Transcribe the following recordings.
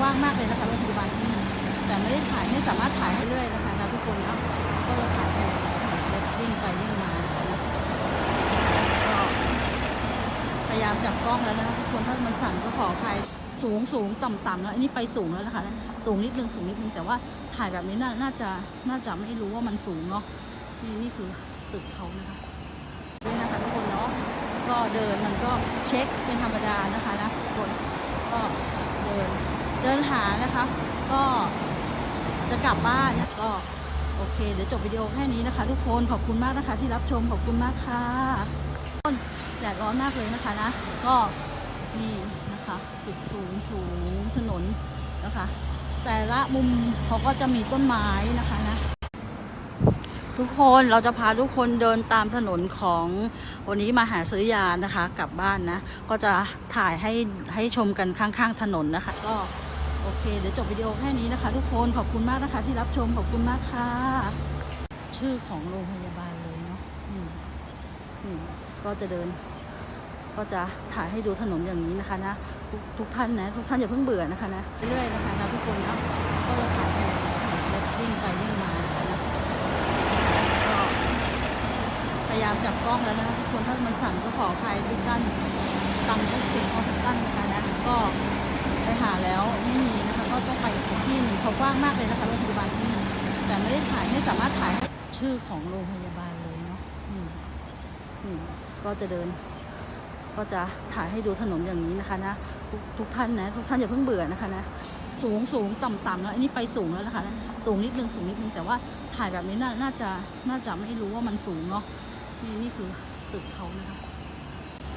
กว้างมากเลยนะคะโรงพยาบาลที่นี่แต่ไม่ได้ถ่ายไม่สามารถถ่ายให้เรื่อยนะคะนะทุกคนนะก็จะถ่ายให้รถวิ่งไปวิ่งมานะคะนะก็พยายามจับกล้องแล้วนะคะทุกคนถ้ามันสั่นก็ขออภัยสูงสูงต่ำต่ำแล้วอันนี้ไปสูงแล้วนะคะสูงนิดนึงสูงนิดนึงแต่ว่าถ่ายแบบนี้น่านาจะน่าจะไม่รู้ว่ามันสูงเนาะนี่นี่คือตึกเขานะคะนี่นะคะทุกคนเนาะก็เดินมันก็เช็คเป็นธรรมดานะคะนะทุกคนก็เดิน เดินหานะคะ ก็จะกลับบ้านนะก็โอเค เดี๋ยวจบวิดีโอแค่นี้นะคะ ทุกคนขอบคุณมากนะคะ ที่รับชมขอบคุณมากค่ะต้นแดดร้อนมากเลยนะคะนะ ก็นี่นะคะตึกสูงสูงถนนนะคะ แต่ละมุมเขาก็จะมีต้นไม้นะคะนะ ทุกคนเราจะพาทุกคนเดินตามถนนของวันนี้มาหาซื้อยานะคะ กลับบ้านนะ ก็จะถ่ายให้ให้ชมกันข้างๆถนนนะคะ ก็ โอเค เดี๋ยวจบวิดีโอแค่นี้นะคะ ทุกคนขอบคุณมากนะคะ ที่รับชมขอบคุณมากค่ะ ชื่อของโรงพยาบาลเลยเนาะอืมอืมก็จะเดิน ก็จะถ่ายให้ดูถนนอย่างนี้นะคะนะทุกทุกท่านนะ ทุกท่านอย่าเพิ่งเบื่อนะคะนะเรื่อยๆนะคะนะทุกคนนะก็จะถ่ายให้รถวิ่งไปวิ่งมานะคะนะก็พยายามจับกล้องแล้วนะคะทุกคนถ้ามันสั่นก็ขออภัยทุกท่านตำทุกสิ่งขอทุกท่านนะคะนะก็ ไปหาแล้วไม่มีนะคะก็ต้องไปอีกที่หนึ่งเขากว้างมากเลยนะคะโรงพยาบาลที่นี่แต่ไม่ได้ถ่ายไม่สามารถถ่ายให้ชื่อของโรงพยาบาลเลยเนาะอืมอืมก็จะเดิน ก็จะถ่ายให้ดูถนนอย่างนี้นะคะนะทุกทุกท่านนะทุกท่านอย่าเพิ่งเบื่อนะคะนะสูงสูงต่ำต่ำแล้วอันนี้ไปสูงแล้วนะคะสูงนิดนึงสูงนิดนึงแต่ว่าถ่ายแบบนี้น่าน่าจะน่าจะไม่รู้ว่ามันสูงเนาะนี่นี่คือตึกเขานะคะ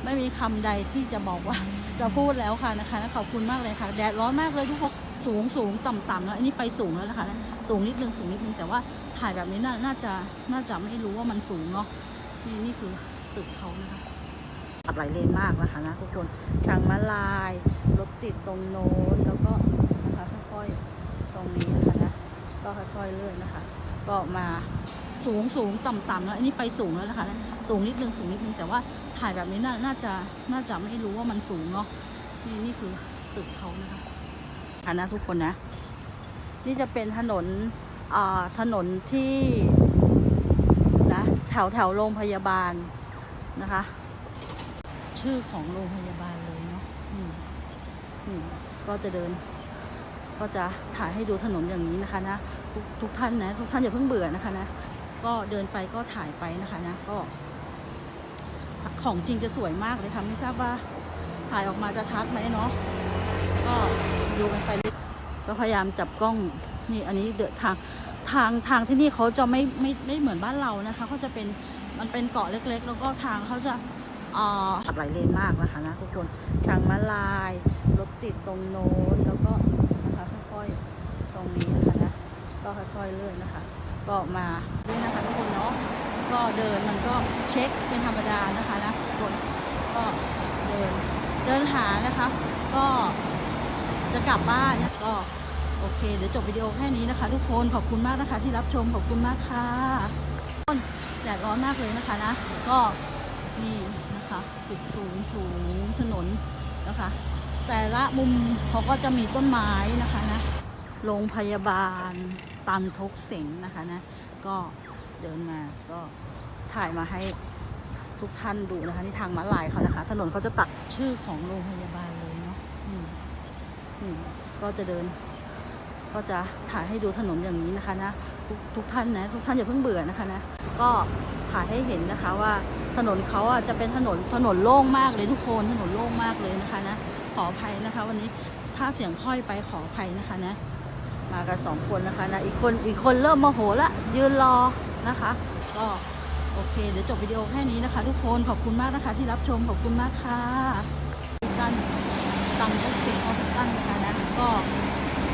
ไม่มีคำใดที่จะบอกว่าจะพูดแล้วค่ะนะคะขอบคุณมากเลยค่ะ แดดร้อนมากเลยทุกคนสูงสูงต่ำต่ำแล้วอันนี้ไปสูงแล้วนะคะสูงนิดนึงสูงนิดนึงแต่ว่าถ่ายแบบนี้น่านาจะน่าจะไม่รู้ว่ามันสูงเนาะนี่นี่คือตึกเขานะคะตัดหลายเลนมากนะคะนะทุกคนทางมาลายรถติดตรงโน้นแล้วก็นะคะค่อยๆตรงนี้นะคะนะก็ค่อยๆเลื่อนนะคะ ก็มาสูงสูงต่ำต่ำแล้วอันนี้ไปสูงแล้วนะคะสูงนิดนึงสูงนิดนึงแต่ว่า ถ่ายแบบนี้น่านาจะน่าจะไม่รู้ว่ามันสูงเนาะนี่นี่คือตึกเขานะคะอันนะทุกคนนะ นี่จะเป็นถนนถนนที่นะแถวแถวโรงพยาบาลนะคะ ชื่อของโรงพยาบาลเลยเนาะก็จะเดิน ก็จะถ่ายให้ดูถนนอย่างนี้นะคะนะทุกทุกท่านนะ ทุกท่านอย่าเพิ่งเบื่อนะคะนะ ก็เดินไปก็ถ่ายไปนะคะนะ ก็ ของจริงจะสวยมากเลยค่ะไม่ทราบว่าถ่ายออกมาจะชัดไหมเนาะก็ดูกันไปก็พยายามจับกล้องนี่อันนี้เดือทางทางทางที่นี่เขาจะไม่ไม่ไม่เหมือนบ้านเรานะคะเขาจะเป็นมันเป็นเกาะเล็ก ๆ แล้วก็ทางเขาจะอ่อหลายเลนมากนะคะนะทุกคนทางมาลายรถติดตรงโน้นแล้วก็นะคะค่อยๆตรงนี้นะคะนะก็ค่อยๆเลื่อนนะคะ ก็มาด้วยนะคะทุกคนเนาะก็เดินมันก็เช็คเป็นธรรมดานะคะนะทุกคนก็เดินเดินหานะคะ ก็จะกลับบ้านนะก็โอเค เดี๋ยวจบวิดีโอแค่นี้นะคะ ทุกคนขอบคุณมากนะคะ ที่รับชมขอบคุณมากค่ะต้นแดดร้อนมากเลยนะคะนะ ก็นี่นะคะตึกสูงสูงถนนนะคะ แต่ละมุมเขาก็จะมีต้นไม้นะคะนะโรงพยาบาล ตันทกเสงนะคะนะก็เดินมาก็ถ่ายมาให้ทุกท่านดูนะคะที่ทางม้าลายเขานะคะ ถนนเขาจะตัดชื่อของโรงพยาบาลเลยเนาะก็จะเดิน ก็จะถ่ายให้ดูถนนอย่างนี้นะคะนะทุกทุกท่านนะทุกท่านอย่าเพิ่งเบื่อนะคะนะก็ถ่ายให้เห็นนะคะว่าถนนเขาอะจะเป็นถนนถนนโล่งมากเลยทุกคนถนนโล่งมากเลยนะคะนะขออภัยนะคะ วันนี้ถ้าเสียงค่อยไปขออภัยนะคะนะ มากันสองคนนะคะนะอีกคนอีกคนเริ่มโมโหละยืนรอนะคะ ก็โอเค เดี๋ยวจบวิดีโอแค่นี้นะคะ ทุกคนขอบคุณมากนะคะ ที่รับชมขอบคุณมากค่ะกท่านตำทุกสิ่งของกันนะคะนะก็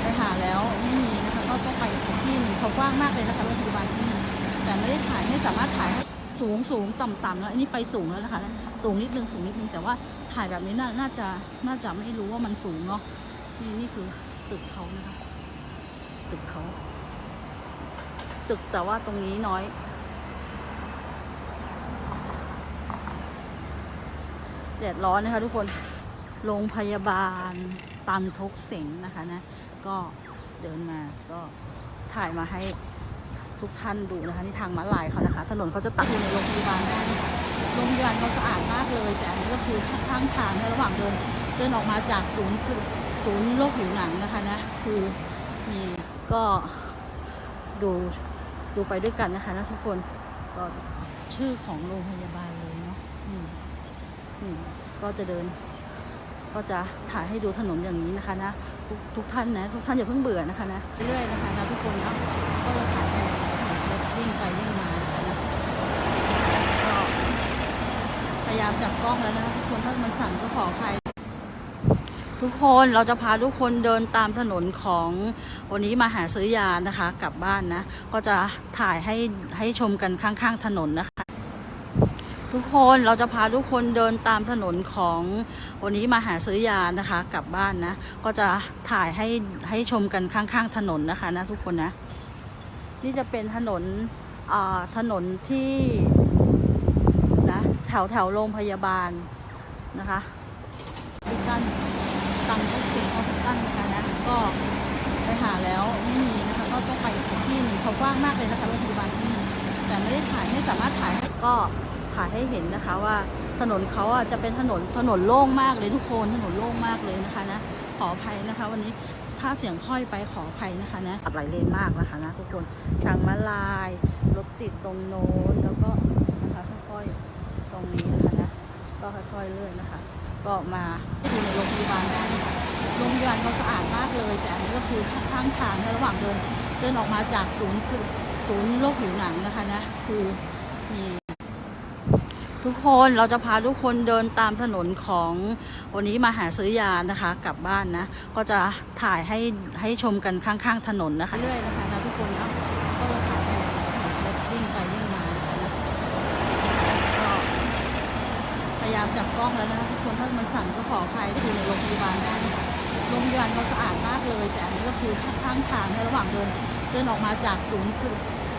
ไปหาแล้วไม่มีนะคะก็ต้องไปอีกที่หนึ่งเขากว้างมากเลยนะคะโรงพยาบาลที่นี่แต่ไม่ได้ถ่ายไม่สามารถถ่ายให้สูงสูงต่ำต่ำแล้วอันนี้ไปสูงแล้วนะคะสูงนิดนึงสูงนิดนึงแต่ว่าถ่ายแบบนี้น่าน่าจะน่าจะไม่รู้ว่ามันสูงเนาะนี่นี่คือตึกเขานะคะ ตึกเขา ตึกแต่ว่าตรงนี้น้อยแดดร้อนนะคะทุกคน โรงพยาบาลตันทุกเสงนะคะนะ ก็เดินมาก็ถ่ายมาให้ทุกท่านดูนะคะที่ทางม้าลายเขานะคะ ถนนเขาจะตัดอยู่ในโรงพยาบาลได้นะคะโรงพยาบาลเขาสะอาดมากเลย แต่อันนี้ก็คือข้างทางในระหว่างเดินเดินออกมาจากศูนย์ศูนย์โรคผิวหนังนะคะนะ คือมี ก็ดูดูไปด้วยกันนะคะนะทุกคนก็ชื่อของโรงพยาบาลเลยเนาะอืมก็จะเดิน ก็จะถ่ายให้ดูถนนอย่างนี้นะคะนะทุกทุกท่านนะทุกท่านอย่าเพิ่งเบื่อนะคะนะเรื่อยๆนะคะนะทุกคนนะก็จะถ่ายให้รถวิ่งไปวิ่งมานะพยายามจับกล้องแล้วนะคะทุกคนถ้ามันสั่นก็ขออภัย ทุกคนเราจะพาทุกคนเดินตามถนนของวันนี้มาหาซื้อยานะคะ กลับบ้านนะ ก็จะถ่ายให้ให้ชมกันข้างๆถนนนะคะ ทุกคนเราจะพาทุกคนเดินตามถนนของวันนี้มาหาซื้อยานะคะ กลับบ้านนะ ก็จะถ่ายให้ให้ชมกันข้างๆถนนนะคะนะทุกคนนะ นี่จะเป็นถนนอ่าถนนที่นะแถวแถวโรงพยาบาลนะคะดิฉัน ก็ไปหาแล้วไม่มีนะคะก็ต้องไปอีกที่หนึ่งเขากว้างมากเลยนะคะโรงพยาบาลที่นี่แต่ไม่ได้ถ่ายไม่สามารถถ่ายให้ก็ถ่ายให้เห็นนะคะว่าถนนเขาอะจะเป็นถนนถนนโล่งมากเลยทุกคนถนนโล่งมากเลยนะคะนะขออภัยนะคะ วันนี้ถ้าเสียงค่อยไปขออภัยนะคะนะตัดหลายเลนมากนะคะนะทุกคนทางมาลายรถติดตรงโน้นแล้วก็นะคะค่อยๆตรงนี้นะคะนะก็ค่อยๆเลื่อนนะคะ ก็มาอยู่ในโรงพยาบาลได้นะคะโรงพยาบาลเขาสะอาดมากเลย แต่อันนี้ก็คือข้างทางในระหว่างเดินเดินออกมาจากศูนย์ศูนย์โรคผิวหนังนะคะนะคือมีทุกคนเราจะพาทุกคนเดินตามถนนของวันนี้มาหาซื้อยานะคะ กลับบ้านนะ ก็จะถ่ายให้ให้ชมกันข้างๆถนนนะคะเรื่อยนะคะนะคะ จับกล้องแล้วนะคะทุกคนถ้ามันสั่นก็ขออภัยอยู่ในโรงพยาบาลได้นะคะโรงพยาบาลเขาสะอาดมากเลย แต่อันนี้ก็คือข้างทางในระหว่างเดินเดินออกมาจากศูนย์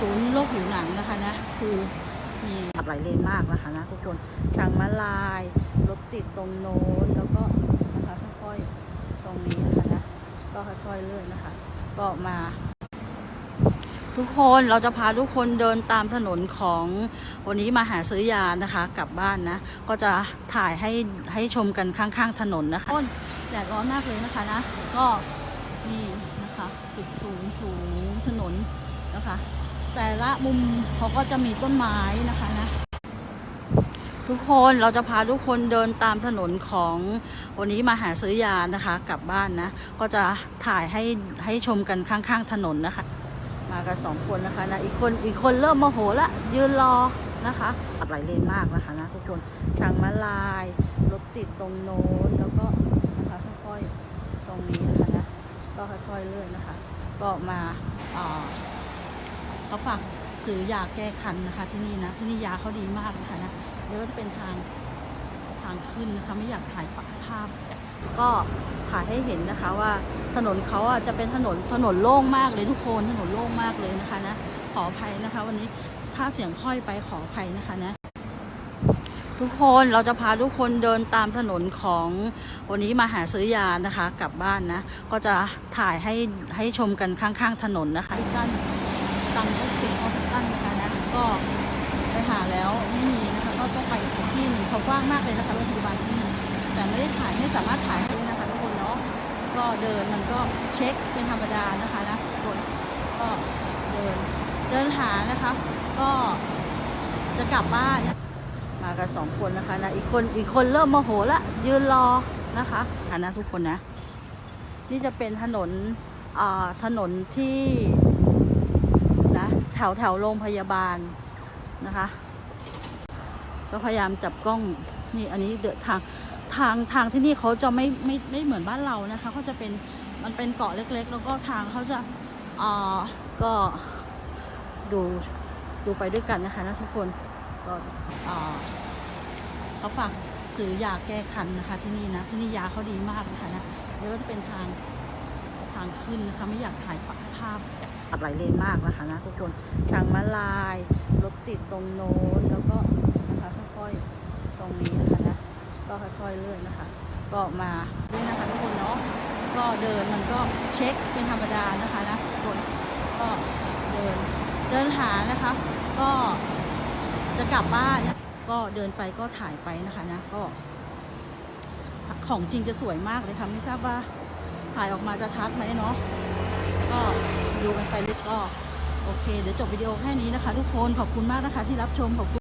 ศูนย์โรคผิวหนังนะคะนะคือมีหลายเลนมากนะคะนะทุกคนทางมาลายรถติดตรงโน้นแล้วก็นะคะค่อยๆตรงนี้นะคะนะก็ค่อยๆเลื่อนนะคะ ก็มา ทุกคนเราจะพาทุกคนเดินตามถนนของวันนี้มาหาซื้อยานะคะ กลับบ้านนะ ก็จะถ่ายให้ให้ชมกันข้างๆถนนนะคะต้นแดดร้อนมากเลยนะคะนะ ก็นี่นะคะตึกสูงสูงถนนนะคะ แต่ละมุมเขาก็จะมีต้นไม้นะคะนะทุกคนเราจะพาทุกคนเดินตามถนนของวันนี้มาหาซื้อยานะคะ กลับบ้านนะ ก็จะถ่ายให้ให้ชมกันข้างๆถนนนะคะ มากันสองคนนะคะนะอีกคนอีกคนเริ่มโมโหละยืนรอนะคะตัดหลายเลนมากนะคะนะทุกคนทางมาลายรถติดตรงโน้นแล้วก็นะคะค่อยๆตรงนี้นะคะนะก็ค่อยๆเลื่อนนะคะ ก็มาอ่าเขาฝากซื้อยาแก้คันนะคะที่นี่นะที่นี่ยาเขาดีมากนะคะนะเดี๋ยวจะเป็นทางางขึ้นนะคะไม่อยากถ่ายภาพ ก็ถ่ายให้เห็นนะคะว่าถนนเขาอะจะเป็นถนนถนนโล่งมากเลยทุกคนถนนโล่งมากเลยนะคะนะขออภัยนะคะ วันนี้ถ้าเสียงค่อยไปขออภัยนะคะนะทุกคนเราจะพาทุกคนเดินตามถนนของวันนี้มาหาซื้อยานะคะกลับบ้านนะ ก็จะถ่ายให้ให้ชมกันข้างๆถนนนะคะทุกท่านตังทุกสิ่งของทุกท่านนะคะนะก็ไปหาแล้วไม่มีนะ ต้องไปอีกที่หนึ่งเขากว้างมากเลยนะคะโรงพยาบาลที่นี่แต่ไม่ได้ถ่ายไม่สามารถถ่ายให้นะคะทุกคนเนาะก็เดินมันก็เช็คเป็นธรรมดานะคะนะทุกคนก็เดินเดินหานะคะ ก็จะกลับบ้านนะมากันสองคนนะคะนะอีกคนอีกคนเริ่มโมโหละยืนรอนะคะอันนะทุกคนนะ นี่จะเป็นถนนอ่าถนนที่นะแถวแถวโรงพยาบาลนะคะ ก็พยายามจับกล้องนี่อันนี้เดนทางทางทางที่นี่เขาจะไม่ไม่ไม่เหมือนบ้านเรานะคะเขาจะเป็นมันเป็นเกาะเล็ก ๆ แล้วก็ทางเขาจะอ่าก็ดูดูไปด้วยกันนะคะนะทุกคนก็อ่าเขาฝากซื้อยาแก้คันนะคะ ที่นี่นะที่นี่ยาเขาดีมากนะคะนะเดี๋ยวจะเป็นทางทางขึ้นนะคะไม่อยากถ่ายภาพตัดหลายเลนมากนะคะนะทุกคนทางมาลายรถติดตรงโน้นแล้วก็ ค่อยๆ ตรงนี้นะคะนะก็ค่อยๆเลื่อนนะคะ ก็มานี่นะคะทุกคนเนาะก็เดินมันก็เช็คเป็นธรรมดานะคะนะทุกคนก็เดินเดินหานะคะ ก็จะกลับบ้านนะก็เดินไปก็ถ่ายไปนะคะนะก็ ของจริงจะสวยมากเลยค่ะไม่ทราบว่าถ่ายออกมาจะชัดไหมเนาะก็ดูกันไปเลยก็โอเค เดี๋ยวจบวิดีโอแค่นี้นะคะ ทุกคนขอบคุณมากนะคะที่รับชมขอบคุณ